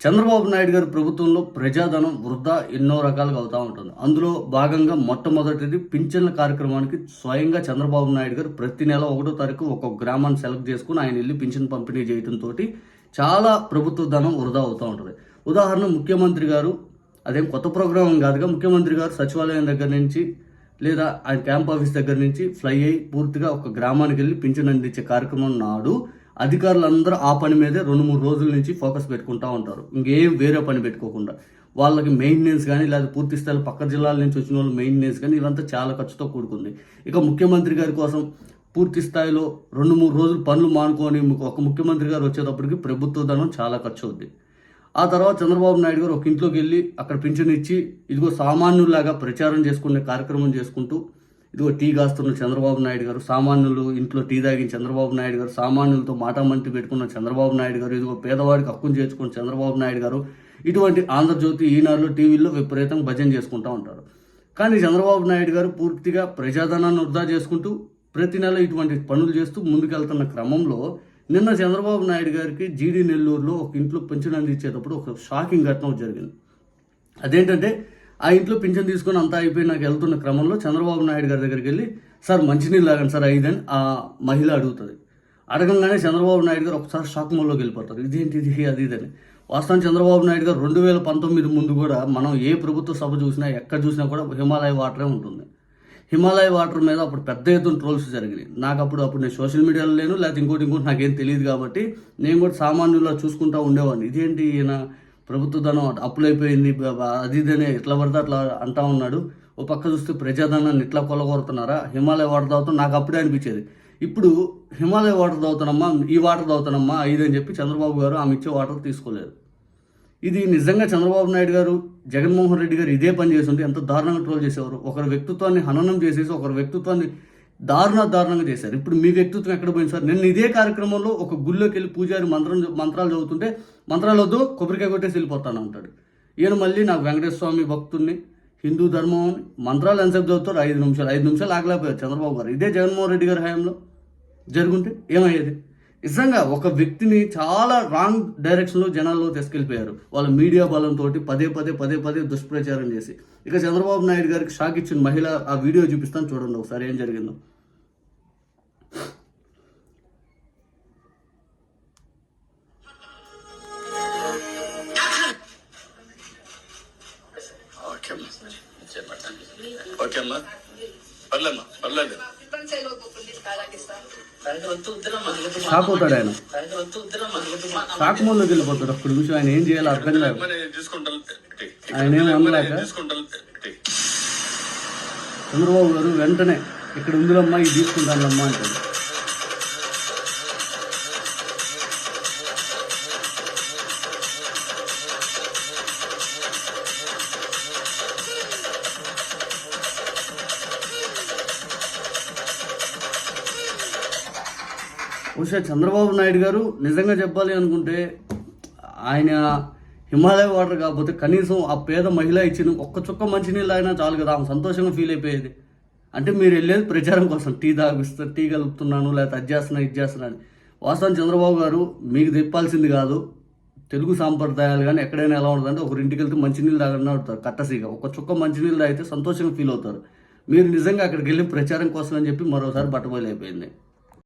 చంద్రబాబు నాయుడు గారి ప్రభుత్వంలో ప్రజాధనం వృధా ఎన్నో రకాలుగా అవుతూ ఉంటుంది. అందులో భాగంగా మొట్టమొదటిది పింఛన్ల కార్యక్రమానికి స్వయంగా చంద్రబాబు నాయుడు గారు ప్రతి నెల ఒకటో తారీఖు ఒక గ్రామాన్ని సెలెక్ట్ చేసుకుని ఆయన వెళ్ళి పింఛన్ పంపిణీ చేయడంతో చాలా ప్రభుత్వ ధనం వృధా అవుతూ ఉంటుంది. ఉదాహరణ ముఖ్యమంత్రి గారు అదేం కొత్త ప్రోగ్రాం కాదుగా ముఖ్యమంత్రి గారు సచివాలయం దగ్గర నుంచి లేదా ఆయన క్యాంప్ ఆఫీస్ దగ్గర నుంచి ఫ్లై అయ్యి పూర్తిగా ఒక గ్రామానికి వెళ్ళి పింఛన్ అందించే కార్యక్రమం నాడు అధికారులందరూ ఆ పని మీదే రెండు మూడు రోజుల నుంచి ఫోకస్ పెట్టుకుంటా ఉంటారు. ఇంకేం వేరే పని పెట్టుకోకుండా. వాళ్ళకి మెయింటెనెన్స్ కానీ లేదా పూర్తి స్థాయిలో పక్క జిల్లాల నుంచి వచ్చిన వాళ్ళు మెయింటెనెన్స్ కానీ ఇదంతా చాలా ఖర్చుతో కూడుకుంది. ఇక ముఖ్యమంత్రి గారి కోసం పూర్తి స్థాయిలో రెండు మూడు రోజులు పనులు మానుకొని ఒక ముఖ్యమంత్రి గారు వచ్చేటప్పటికి ప్రభుత్వ ధనం చాలా ఖర్చు అవుద్ది. ఆ తర్వాత చంద్రబాబు నాయుడు గారు ఒక ఇంట్లోకి వెళ్ళి అక్కడ పింఛన్ ఇచ్చి ఇదిగో సామాన్యులాగా ప్రచారం చేసుకునే కార్యక్రమం చేసుకుంటూ ఇదిగో టీ కాస్తున్న చంద్రబాబు నాయుడు గారు సామాన్యులు ఇంట్లో టీ తాగిన చంద్రబాబు నాయుడు గారు సామాన్యులతో మాటామంతి పెట్టుకున్న చంద్రబాబు నాయుడు గారు ఇదిగో పేదవాడికి హక్కును చేర్చుకున్న చంద్రబాబు నాయుడు గారు ఇటువంటి ఆంధ్రజ్యోతి ఈనాడులో టీవీల్లో విపరీతంగా భజన చేసుకుంటూ ఉంటారు. కానీ చంద్రబాబు నాయుడు గారు పూర్తిగా ప్రజాధనాన్ని వృధా చేసుకుంటూ ప్రతి నెల ఇటువంటి పనులు చేస్తూ ముందుకెళ్తున్న క్రమంలో నిన్న చంద్రబాబు నాయుడు గారికి జీడీ నెల్లూరులో ఒక ఇంట్లో పెన్షన్ అందించేటప్పుడు ఒక షాకింగ్ ఘటన జరిగింది. అదేంటంటే ఆ ఇంట్లో పింఛన్ తీసుకొని అంతా అయిపోయి నాకు వెళ్తున్న క్రమంలో చంద్రబాబు నాయుడు గారి దగ్గరికి వెళ్ళి సార్ మంచినీళ్ళు లాగండి సార్ ఐదని ఆ మహిళ అడుగుతుంది. అడగంగానే చంద్రబాబు నాయుడు గారు ఒకసారి షాక్ మోడ్లోకి వెళ్ళిపోతారు. ఇదేంటి ఇది అది ఇదని వాస్తవం చంద్రబాబు నాయుడు గారు రెండు వేల పంతొమ్మిది ముందు కూడా మనం ఏ ప్రభుత్వ సభ చూసినా ఎక్కడ చూసినా కూడా హిమాలయ వాటరే ఉంటుంది. హిమాలయ వాటర్ మీద అప్పుడు పెద్ద ఎత్తున ట్రోల్స్ జరిగినాయి. నాకు అప్పుడు అప్పుడు నేను సోషల్ మీడియాలో లేను లేకపోతే ఇంకోటి ఇంకోటి నాకేం తెలియదు కాబట్టి నేను కూడా సామాన్యుల్లో చూసుకుంటా ఉండేవాడిని. ఇదేంటి ఈయన ప్రభుత్వ ధనం అప్పులైపోయింది అది ఇదనే ఎట్లా పడితే అట్లా అంటా ఉన్నాడు. ఓ పక్క చూస్తే ప్రజాధనాన్ని ఇట్లా కొలగొడుతున్నారా? హిమాలయ వాటర్ తాగుతాం. నాకు అప్పుడే అనిపించేది. ఇప్పుడు హిమాలయ వాటర్ తాగుతానమ్మా ఈ వాటర్ తాగుతానమ్మా అని చెప్పి చంద్రబాబు గారు ఆమె ఇచ్చే వాటర్ తీసుకోలేదు. ఇది నిజంగా చంద్రబాబు నాయుడు గారు జగన్మోహన్ రెడ్డి గారు ఇదే పని చేస్తుంటే ఎంత దారుణంగా ట్రోల్ చేసేవారు. ఒకరి వ్యక్తిత్వాన్ని హననం చేసేసి ఒకరి వ్యక్తిత్వాన్ని దారుణ దారుణంగా చేశారు. ఇప్పుడు మీ వ్యక్తిత్వం ఎక్కడ పోయింది సార్? నేను ఇదే కార్యక్రమంలో ఒక గుళ్ళోకి వెళ్ళి పూజారి మంత్రం మంత్రాలు చదువుతుంటే మంత్రాలు వద్దు కొబ్బరికాయ కొట్టేసి వెళ్ళిపోతాను అంటాడు. ఈయన మళ్ళీ నాకు వెంకటేశ్వర స్వామి భక్తుడిని హిందూ ధర్మం అని మంత్రాలు ఎంతసేపు చదువుతారు? ఐదు నిమిషాలు. ఐదు నిమిషాలు ఆగలేకపోయారు చంద్రబాబు గారు. ఇదే జగన్మోహన్ రెడ్డి గారి హయాంలో జరుగుంటే ఏమయ్యేది? నిజంగా ఒక వ్యక్తిని చాలా రాంగ్ డైరెక్షన్లో జనాల్లో తీసుకెళ్ళిపోయారు. వాళ్ళ మీడియా బలంతో పదే పదే పదే పదే దుష్ప్రచారం చేసి. ఇక చంద్రబాబు నాయుడు గారికి షాక్ ఇచ్చిన మహిళ ఆ వీడియో చూపిస్తాను చూడండి ఒకసారి ఏం జరిగిందో. ఓకే అమ్మా పర్లేమ్మా పర్లేదు. షాక్ అవుతాడు ఆయన. షాక్ మోడ్లోకి వెళ్ళిపోతాడు. ఒక్క నిమిషం ఆయన ఏం చేయాలో అర్థం కాదు. ఆయన ఏం అనలేక చూసుకుంటాను చంద్రబాబు గారు వెంటనే ఇక్కడ ఉందిలమ్మా ఇది తీసుకుంటానమ్మా అంటాడు. బహుశా చంద్రబాబు నాయుడు గారు నిజంగా చెప్పాలి అనుకుంటే ఆయన హిమాలయ వాటర్ కాకపోతే కనీసం ఆ పేద మహిళ ఇచ్చిన ఒక్క చుక్క మంచినీళ్ళు అయినా చాలు కదా. ఆమె సంతోషంగా ఫీల్ అయిపోయేది. అంటే మీరు వెళ్ళేది ప్రచారం కోసం. టీ తాగిస్తా టీ కలుపుతున్నాను లేకపోతే అది చేస్తున్నా ఇది చేస్తున్నా అని. వాస్తవం చంద్రబాబు గారు మీకు తెప్పాల్సింది కాదు. తెలుగు సాంప్రదాయాలు కానీ ఎక్కడైనా ఎలా ఉంటుందంటే ఒకరింటికి వెళ్తే మంచినీళ్ళు తాగని అడుగుతారు కట్టసీగా. ఒక చుక్క మంచినీళ్ళు తాగితే సంతోషంగా ఫీల్ అవుతారు. మీరు నిజంగా అక్కడికి వెళ్ళి ప్రచారం కోసం అని చెప్పి మరోసారి బట్టబయలు అయిపోయింది.